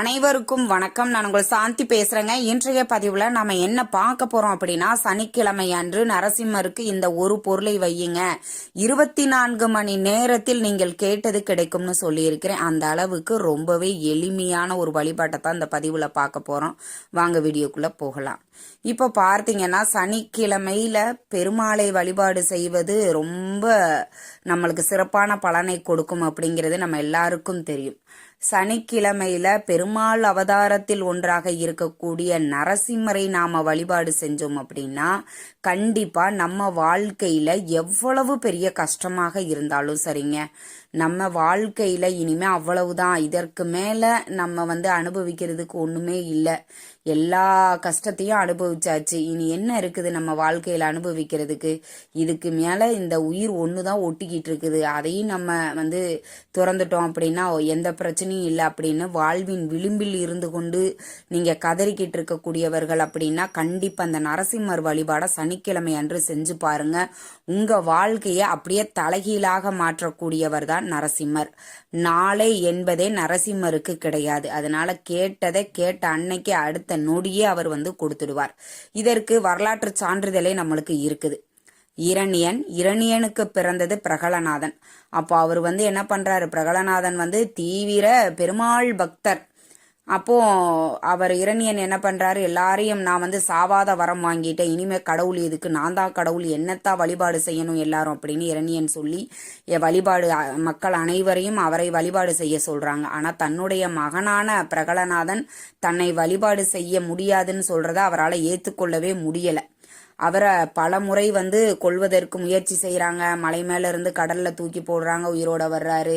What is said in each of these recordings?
அனைவருக்கும் வணக்கம். நான் உங்கள் சாந்தி பேசுறேங்க. இன்றைய பதிவுல நாம என்ன பார்க்க போறோம் அப்படின்னா சனிக்கிழமை அன்று நரசிம்மருக்கு இந்த ஒரு பொருளை வையுங்க. இருபத்தி நான்கு மணி நேரத்தில் நீங்கள் கேட்டது கிடைக்கும்னு சொல்லியிருக்கிறேன். அந்த அளவுக்கு ரொம்பவே எளிமையான ஒரு வழிபாட்டை தான் இந்த பதிவுல பார்க்க போறோம். வாங்க வீடியோக்குள்ள போகலாம். இப்போ பார்த்தீங்கன்னா சனிக்கிழமையில பெருமாளை வழிபாடு செய்வது ரொம்ப நம்மளுக்கு சிறப்பான பலனை கொடுக்கும் அப்படிங்கிறது நம்ம எல்லாருக்கும் தெரியும். சனிக்கிழமையில பெருமாள் அவதாரத்தில் ஒன்றாக இருக்கக்கூடிய நரசிம்மரை நாம வழிபாடு செஞ்சோம் அப்படின்னா கண்டிப்பா நம்ம வாழ்க்கையில எவ்வளவு பெரிய கஷ்டமாக இருந்தாலும் சரிங்க. நம்ம வாழ்க்கையில இனிமே அவ்வளவுதான். இதற்கு மேல நம்ம வந்து அனுபவிக்கிறதுக்கு ஒண்ணுமே இல்லை. எல்லா கஷ்டத்தையும் அனுபவிச்சாச்சு. இனி என்ன இருக்குது நம்ம வாழ்க்கையில அனுபவிக்கிறதுக்கு? இதுக்கு மேல இந்த உயிர் ஒண்ணுதான் ஒட்டிக்கிட்டு இருக்குது. அதையும் நம்ம வந்து திறந்துட்டோம் அப்படின்னா எந்த பிரச்சனையும் இல்லை அப்படின்னு வாழ்வின் விளிம்பில் இருந்து கொண்டு நீங்க கதறிக்கிட்டு இருக்கக்கூடியவர்கள் அப்படின்னா கண்டிப்பா அந்த நரசிம்மர் வழிபாட சனிக்கிழமை அன்று செஞ்சு பாருங்க. உங்க வாழ்க்கையை அப்படியே தலைகீழாக மாற்றக்கூடியவர் தான் நரசிம்மர். நாளை என்பதே நரசிம்மருக்கு கிடையாது. அதனால கேட்டதை கேட்ட அன்னைக்கு அடுத்த நொடியே அவர் வந்து கொடுத்துடுவார். இதற்கு வரலாற்று சான்றிதழே நம்மளுக்கு இருக்குது. இரணியன் இரணியனுக்கு பிறந்தது பிரகலநாதன். அப்போ அவர் வந்து என்ன பண்றாரு? பிரகலநாதன் வந்து தீவிர பெருமாள் பக்தர். அப்போ அவர் இரணியன் என்ன பண்றாரு? எல்லாரையும் நான் வந்து சாவாத வரம் வாங்கிட்டேன். இனிமே கடவுள் எதுக்கு? நான் தான் கடவுள். என்னத்தான் வழிபாடு செய்யணும் எல்லாரும்? அப்படின்னு இரணியன் சொல்லி என் வழிபாடு மக்கள் அனைவரையும் அவரை வழிபாடு செய்ய சொல்றாங்க. ஆனா தன்னுடைய மகனான பிரகலநாதன் தன்னை வழிபாடு செய்ய முடியாதுன்னு சொல்றத அவரால் ஏத்துக்கொள்ளவே முடியல. அவரை பல முறை வந்து கொள்வதற்கு முயற்சி செய்கிறாங்க மலை மேல இருந்து கடல்ல தூக்கி போடுறாங்க உயிரோட வர்றாரு.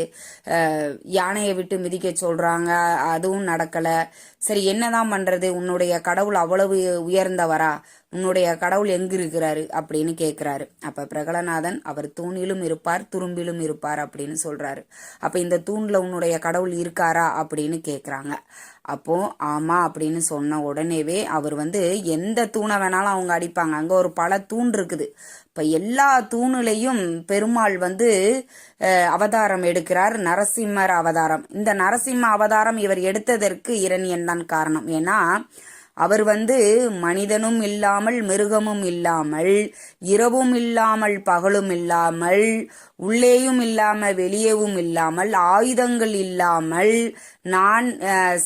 யானையை விட்டு மிதிக்க சொல்றாங்க. அதுவும் நடக்கல. சரி என்னதான் பண்றது? உன்னுடைய கடவுள் அவ்வளவு உயர்ந்தவரா? உன்னுடைய கடவுள் எங்க இருக்கிறாரு? அப்படின்னு கேட்கிறாரு அப்ப பிரகலநாதன் அவர் தூணிலும் இருப்பார் துரும்பிலும் இருப்பார் அப்படின்னு சொல்றாரு. அப்ப இந்த தூண்ல உன்னுடைய கடவுள் இருக்காரா? அப்படின்னு கேட்கிறாங்க அப்போ ஆமா அப்படின்னு சொன்ன உடனேவே அவர் வந்து எந்த தூணை வேணாலும் அவங்க அடிப்பாங்க. அங்க ஒரு பல தூண் இருக்குது. இப்போ எல்லா தூணுலையும் பெருமாள் வந்து அவதாரம் எடுக்கிறார். நரசிம்மர் அவதாரம். இந்த நரசிம்ம அவதாரம் இவர் எடுத்ததற்கு இரணியன் தான் காரணம். ஏன்னா அவர் வந்து மனிதனும் இல்லாமல் மிருகமும் இல்லாமல் இரவும் இல்லாமல் பகலும் இல்லாமல் உள்ளேயும் இல்லாமல் வெளியேவும் இல்லாமல் ஆயுதங்கள் இல்லாமல் நான்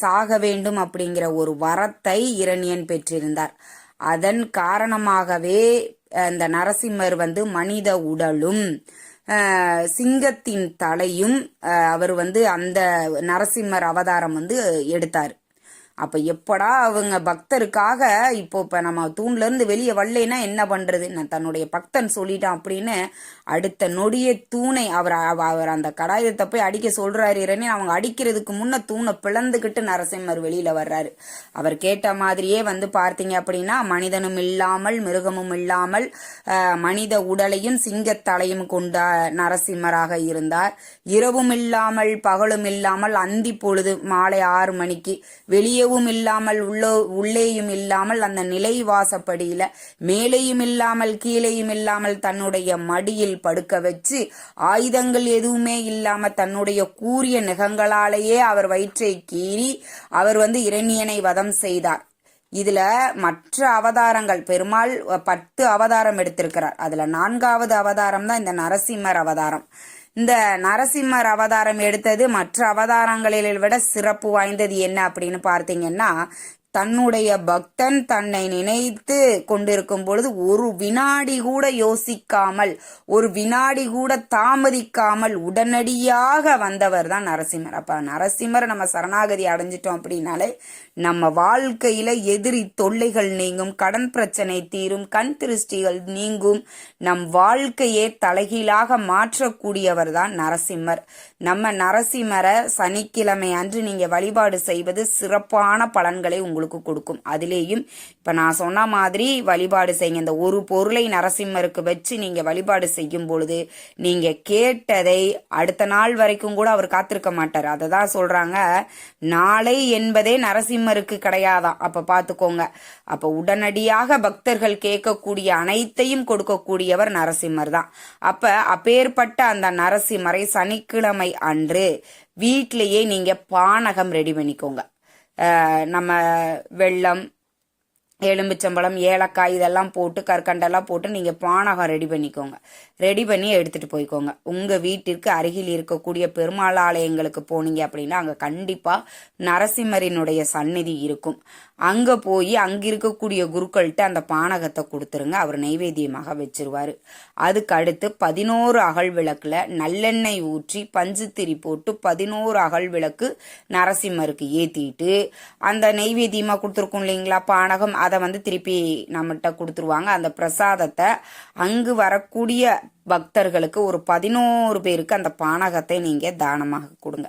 சாக வேண்டும் அப்படிங்கிற ஒரு வரத்தை இரணியன் பெற்றிருந்தார். அதன் காரணமாகவே அந்த நரசிம்மர் வந்து மனித உடலும் சிங்கத்தின் தலையும் அவர் வந்து அந்த நரசிம்மர் அவதாரம் வந்து எடுத்தார். அப்ப எப்படா அவங்க பக்தருக்காக இப்போ இப்ப நம்ம தூண்ல இருந்து வெளியே வரலைன்னா என்ன பண்றது? நான் தன்னுடைய பக்தன் சொல்லிட்டான் அப்படின்னு அடுத்த நொடியே தூணை அவர் அவ- அவர் அந்த கடாயத்தை போய் அடிக்க சொல்றாரு இரனே அவங்க அடிக்கிறதுக்கு முன்ன தூணை பிளந்துகிட்டு நரசிம்மர் வெளியில வர்றாரு. அவர் கேட்ட மாதிரியே வந்து பார்த்தீங்க அப்படின்னா மனிதனும் இல்லாமல் மிருகமும் இல்லாமல் மனித உடலையும் சிங்கத்தலையும் கொண்ட நரசிம்மராக இருந்தார். இரவும் இல்லாமல் பகலும் இல்லாமல் அந்தி பொழுது மாலை ஆறு மணிக்கு வெளியே வெளியவும் இல்லாமல் உள்ளோ உள்ளேயும் இல்லாமல் அந்த நிலை வாசப்படியில மேலேயும் இல்லாமல் கீழேயும் இல்லாமல் தன்னுடைய மடியில் படுக்க வச்சு ஆயுதங்கள் எதுவுமே இல்லாம தன்னுடைய கூரிய நிகங்களாலேயே அவர் வயிற்றை கீறி அவர் வந்து இரணியனை வதம் செய்தார். இதுல மற்ற அவதாரங்கள் பெருமாள் பத்து அவதாரம் எடுத்திருக்கிறார். அதுல நான்காவது அவதாரம் தான் இந்த நரசிம்மர் அவதாரம். இந்த நரசிம்மர் அவதாரம் எடுத்தது மற்ற அவதாரங்களில் விட சிறப்பு வாய்ந்தது என்ன அப்படின்னு பார்த்தீங்கன்னா தன்னுடைய பக்தன் தன்னை நினைத்து கொண்டிருக்கும் பொழுது ஒரு வினாடி கூட யோசிக்காமல் ஒரு வினாடி கூட தாமதிக்காமல் உடனடியாக வந்தவர் தான் நரசிம்மர். அப்ப நரசிம்மர் நம்ம சரணாகதி அடைஞ்சிட்டோம் அப்படின்னாலே நம்ம வாழ்க்கையில எதிரி தொல்லைகள் நீங்கும் கடன் பிரச்சனை தீரும் கண் திருஷ்டிகள் நீங்கும் நம் வாழ்க்கையே தலைகீழாக மாற்றக்கூடியவர் தான் நரசிம்மர். நம்ம நரசிம்மரை சனிக்கிழமை அன்று நீங்க வழிபாடு செய்வது சிறப்பான பலன்களை உங்களுக்கு கொடுக்கும். அதுலேயும் இப்போ நான் சொன்ன மாதிரி வழிபாடு செய்யுங்க. இந்த ஒரு பொருளை நரசிம்மருக்கு வச்சு நீங்கள் வழிபாடு செய்யும் பொழுது நீங்கள் கேட்டதை அடுத்த நாள் வரைக்கும் கூட அவர் காத்திருக்க மாட்டார். அதை தான் சொல்கிறாங்க நாளை என்பதே நரசிம்மருக்கு கிடையாதான் அப்போ பார்த்துக்கோங்க அப்போ உடனடியாக பக்தர்கள் கேட்கக்கூடிய அனைத்தையும் கொடுக்கக்கூடியவர் நரசிம்மர் தான். அப்ப அப்பேற்பட்ட அந்த நரசிம்மரை சனிக்கிழமை அன்று வீட்டிலேயே நீங்க பானகம் ரெடி பண்ணிக்கோங்க. நம்ம வெள்ளம் எலும்பிச்சம்பழம் ஏலக்காய் இதெல்லாம் போட்டு கற்கண்டெல்லாம் போட்டு நீங்கள் பானகம் ரெடி பண்ணிக்கோங்க. ரெடி பண்ணி எடுத்துகிட்டு போய்க்கோங்க. உங்கள் வீட்டிற்கு அருகில் இருக்கக்கூடிய பெருமாள் ஆலயங்களுக்கு போனீங்க அப்படின்னா அங்கே கண்டிப்பாக நரசிம்மரினுடைய சந்நிதி இருக்கும். அங்கே போய் அங்கே இருக்கக்கூடிய குருக்கள்கிட்ட அந்த பானகத்தை கொடுத்துருங்க. அவர் நைவேத்தியமாக வச்சிருவார். அதுக்கு அடுத்து பதினோரு அகல் விளக்கில் நல்லெண்ணெய் ஊற்றி பஞ்சுத்திரி போட்டு பதினோரு அகல் விளக்கு நரசிம்மருக்கு ஏற்றிட்டு அந்த நெய்வேத்தியமாக கொடுத்துருக்கோம் இல்லைங்களா? பானகம் அதை வந்து திருப்பி நம்மகிட்ட கொடுத்துருவாங்க. அந்த பிரசாதத்தை அங்கு வரக்கூடிய பக்தர்களுக்கு ஒரு பதினோரு பேருக்கு அந்த பானகத்தை நீங்கள் தானமாக கொடுங்க.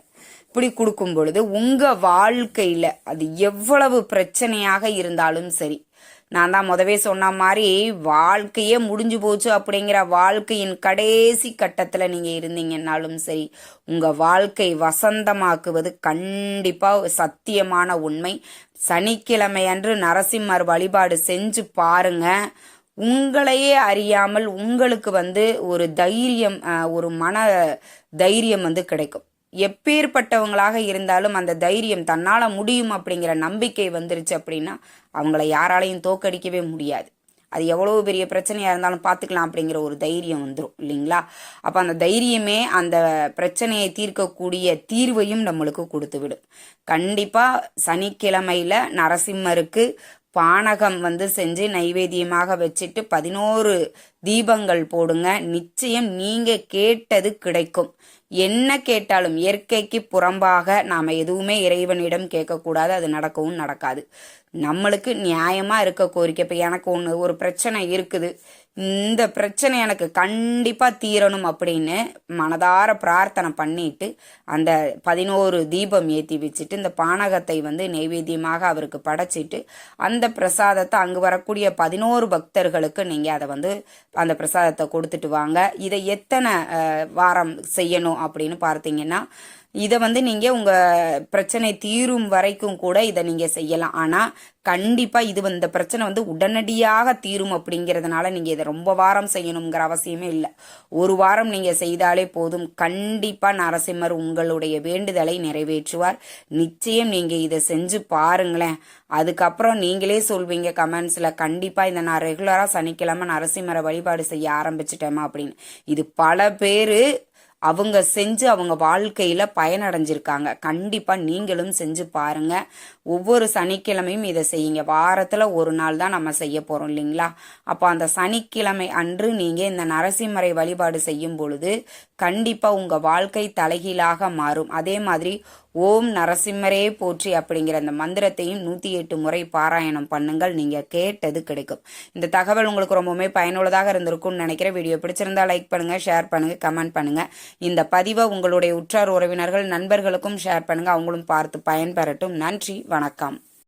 இப்படி கொடுக்கும் பொழுது உங்கள் வாழ்க்கையில் அது எவ்வளவு பிரச்சனையாக இருந்தாலும் சரி. நான் தான் முதவே சொன்ன மாதிரி வாழ்க்கையே முடிஞ்சு போச்சு அப்படிங்கிற வாழ்க்கையின் கடைசி கட்டத்தில் நீங்கள் இருந்தீங்கன்னாலும் சரி உங்கள் வாழ்க்கை வசந்தமாக்குவது கண்டிப்பாக சத்தியமான உண்மை. சனிக்கிழமை அன்று நரசிம்மர் வழிபாடு செஞ்சு பாருங்கள் உங்களையே அறியாமல் உங்களுக்கு வந்து ஒரு தைரியம் ஒரு மன தைரியம் வந்து கிடைக்கும். எப்பேற்பட்டவங்களாக இருந்தாலும் அந்த தைரியம் தன்னால் முடியும் அப்படிங்கிற நம்பிக்கை வந்துருச்சு அப்படின்னா அவங்கள யாராலையும் தோக்கடிக்கவே முடியாது. அது எவ்வளோ பெரிய பிரச்சனையாக இருந்தாலும் பார்த்துக்கலாம் அப்படிங்கிற ஒரு தைரியம் வந்துடும் இல்லைங்களா? அப்போ அந்த தைரியமே அந்த பிரச்சனையை தீர்க்கக்கூடிய தீர்வையும் நம்மளுக்கு கொடுத்து விடும் கண்டிப்பாக சனிக்கிழமையில் நரசிம்மருக்கு பானகம் வந்து செஞ்சு நைவேத்தியமாக வச்சுட்டு பதினோரு தீபங்கள் போடுங்க. நிச்சயம் நீங்க கேட்டது கிடைக்கும். என்ன கேட்டாலும் இயற்கைக்கு புறம்பாக நாம எதுவுமே இறைவனிடம் கேட்கக்கூடாது. அது நடக்கவும் நடக்காது. நம்மளுக்கு நியாயமா இருக்க கோரிக்கை. இப்ப எனக்கு ஒன்று ஒரு பிரச்சனை இருக்குது. இந்த பிரச்சனை எனக்கு கண்டிப்பாக தீரணும் அப்படின்னு மனதார பிரார்த்தனை பண்ணிட்டு அந்த பதினோரு தீபம் ஏற்றி வச்சுட்டு இந்த பானகத்தை வந்து நைவேத்தியமாக அவருக்கு படைச்சிட்டு அந்த பிரசாதத்தை அங்கு வரக்கூடிய பதினோரு பக்தர்களுக்கு நீங்கள் அதை வந்து அந்த பிரசாதத்தை கொடுத்துட்டு வாங்க. இதை எத்தனை வாரம் செய்யணும் அப்படின்னு பார்த்தீங்கன்னா இதை வந்து நீங்கள் உங்கள் பிரச்சனை தீரும் வரைக்கும் கூட இதை நீங்கள் செய்யலாம். ஆனால் கண்டிப்பாக இது இந்த பிரச்சனை வந்து உடனடியாக தீரும் அப்படிங்கிறதுனால நீங்கள் இதை ரொம்ப வாரம் செய்யணுங்கிற அவசியமே இல்லை. ஒரு வாரம் நீங்கள் செய்தாலே போதும். கண்டிப்பாக நரசிம்மர் உங்களுடைய வேண்டுதலை நிறைவேற்றுவார். நிச்சயம் நீங்கள் இதை செஞ்சு பாருங்களேன். அதுக்கப்புறம் நீங்களே சொல்வீங்க கமெண்ட்ஸில் கண்டிப்பாக இந்த நான் ரெகுலராக சனிக்கிழமை நரசிம்மரை வழிபாடு செய்ய ஆரம்பிச்சிட்டேமா அப்படின்னு. இது பல பேர் அவங்க செஞ்சு அவங்க வாழ்க்கையில பயனடைஞ்சிருக்காங்க. கண்டிப்பா நீங்களும் செஞ்சு பாருங்க. ஒவ்வொரு சனிக்கிழமையும் இதை செய்யுங்க. வாரத்துல ஒரு நாள் தான் நம்ம செய்ய போறோம் இல்லைங்களா? அப்போ அந்த சனிக்கிழமை அன்று நீங்க இந்த நரசிம்மரை வழிபாடு செய்யும் பொழுது கண்டிப்பா உங்க வாழ்க்கை தலைகீழாக மாறும். அதே மாதிரி ஓம் நரசிம்மரே போற்றி அப்படிங்கிற அந்த மந்திரத்தையும் நூற்றி எட்டு முறை பாராயணம் பண்ணுங்கள். நீங்கள் கேட்டது கிடைக்கும். இந்த தகவல் உங்களுக்கு ரொம்பவுமே பயனுள்ளதாக இருந்திருக்கும்னு நினைக்கிற வீடியோ பிடிச்சிருந்தா லைக் பண்ணுங்கள் ஷேர் பண்ணுங்கள் கமெண்ட் பண்ணுங்கள் இந்த பதிவை உங்களுடைய உற்றார் உறவினர்கள் நண்பர்களுக்கும் ஷேர் பண்ணுங்கள் அவங்களும் பார்த்து பயன்பெறட்டும். நன்றி வணக்கம்.